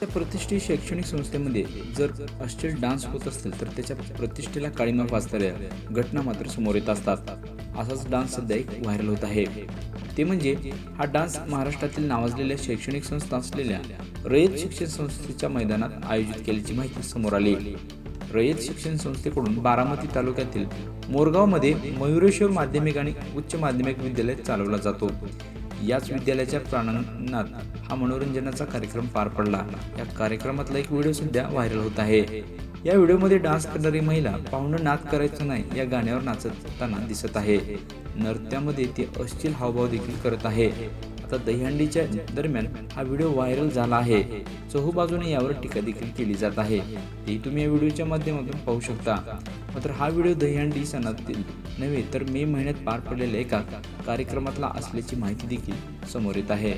त्या प्रतिष्ठित शैक्षणिक संस्थेमध्ये जर अश्लील डान्स होत असेल तर त्याच्या प्रतिष्ठेला काळीमा वाचणाऱ्या घटना मात्र समोर येत असतात. असाच डान्स सध्या एक व्हायरल होत आहे. ते म्हणजे हा डान्स महाराष्ट्रातील नावाजलेल्या शैक्षणिक संस्था असलेल्या रयत शिक्षण संस्थेच्या मैदानात आयोजित केल्याची माहिती समोर आली. रयत शिक्षण संस्थेकडून बारामती तालुक्यातील मोरगावमध्ये मयुरेश्वर माध्यमिक आणि उच्च माध्यमिक विद्यालय चालवला जातो. याच विद्यालयाच्या प्रांगणात हा मनोरंजनाचा कार्यक्रम पार पडला. या कार्यक्रमातला एक व्हिडिओ सध्या व्हायरल होत आहे. या व्हिडिओमध्ये डान्स करणारी महिला पाहुणं नाच करायचं नाही या गाण्यावर नाचताना दिसत आहे. नृत्यामध्ये ती अश्लील हावभाव देखील करत आहे. आता दहीहंडीच्या दरम्यान हा व्हिडिओ व्हायरल झाला आहे. चहूबाजूने यावर टीका देखील केली जात आहे. ती तुम्ही या व्हिडिओच्या माध्यमातून पाहू शकता. मात्र हा व्हिडिओ दहीहंडी सणातील नव्हे तर मे महिन्यात पार पडलेल्या एका कार्यक्रमातला असल्याची माहिती देखील समोर येत आहे.